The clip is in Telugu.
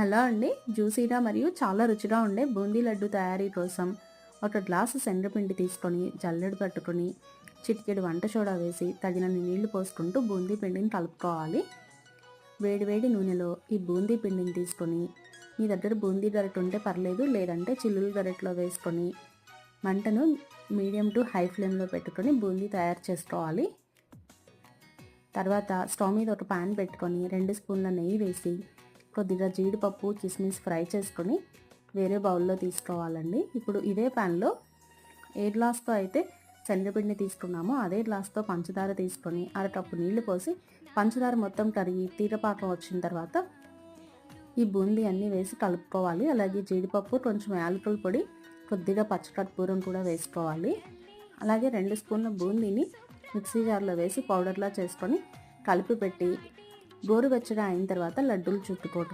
హలో అండి. జ్యూసీగా మరియు చాలా రుచిగా ఉండే బూందీ లడ్డు తయారీ కోసం ఒక గ్లాసు శనగపిండి తీసుకొని జల్లెడు పట్టుకొని చిటికెడు వంట సోడా వేసి తగినన్ని నీళ్ళు పోసుకుంటూ బూందీ పిండిని కలుపుకోవాలి. వేడివేడి నూనెలో ఈ బూందీ పిండిని తీసుకొని మీ దగ్గర బూందీ గరిట ఉంటే పర్లేదు లేదంటే చిల్లులు గరిటలో వేసుకొని మంటను మీడియం టు హై ఫ్లేమ్లో పెట్టుకొని బూందీ తయారు చేసుకోవాలి. తర్వాత స్టవ్ మీద ఒక పాన్ పెట్టుకొని రెండు స్పూన్ల నెయ్యి వేసి కొద్దిగా జీడిపప్పు కిస్మిస్ ఫ్రై చేసుకొని వేరే బౌల్లో తీసుకోవాలండి. ఇప్పుడు ఇదే ప్యాన్లో ఏ గ్లాస్తో అయితే శనగపిండి తీసుకున్నామో అదే గ్లాస్తో పంచదార తీసుకొని అరకప్పు నీళ్ళు పోసి పంచదార మొత్తం కరిగి తీరపాకం వచ్చిన తర్వాత ఈ బూందీ అన్నీ వేసి కలుపుకోవాలి. అలాగే జీడిపప్పు కొంచెం యాలకుల పొడి కొద్దిగా పచ్చకర్పూరం కూడా వేసుకోవాలి. అలాగే రెండు స్పూన్ల బూందీని మిక్సీ జార్లో వేసి పౌడర్లా చేసుకొని కలిపి పెట్టి గోరువెచ్చగా అయిన తర్వాత లడ్డూలు చుట్టుకోవటం.